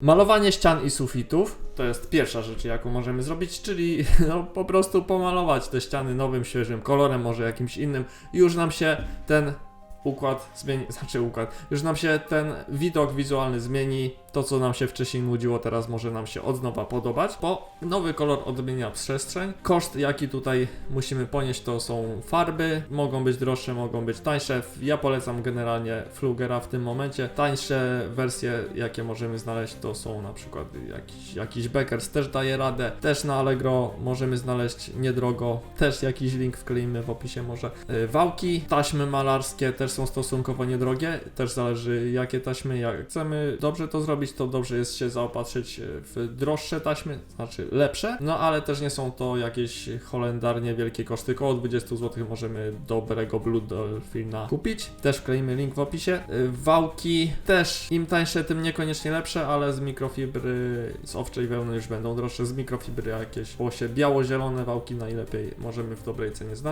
Malowanie ścian i sufitów to jest pierwsza rzecz, jaką możemy zrobić, czyli no, po prostu pomalować te ściany nowym, świeżym kolorem, może jakimś innym. Już nam się ten układ zmieni, znaczy układ, już nam się ten widok wizualny zmieni. To, co nam się wcześniej nudziło, teraz może nam się od nowa podobać, bo nowy kolor odmienia przestrzeń. Koszt, jaki tutaj musimy ponieść, to są farby. Mogą być droższe, mogą być tańsze. Ja polecam generalnie Flugera w tym momencie. Tańsze wersje, jakie możemy znaleźć, to są na przykład jakiś, jakiś Beckers też daje radę. Też na Allegro możemy znaleźć niedrogo. Też jakiś link wkleimy w opisie może. Y, Wałki, taśmy malarskie też są stosunkowo niedrogie. Też zależy jakie taśmy. Jak chcemy dobrze to zrobić, to dobrze jest się zaopatrzyć w droższe taśmy, znaczy lepsze. No ale też nie są to jakieś holendarnie wielkie koszty. Koło 20 zł możemy dobrego Blue Dolphina kupić. Też wkleimy link w opisie. Y, Wałki też im tańsze, tym niekoniecznie lepsze, ale z mikrofibry, z owczej wełny już będą droższe. Z mikrofibry jakieś włosie biało-zielone wałki najlepiej możemy w dobrej cenie znaleźć.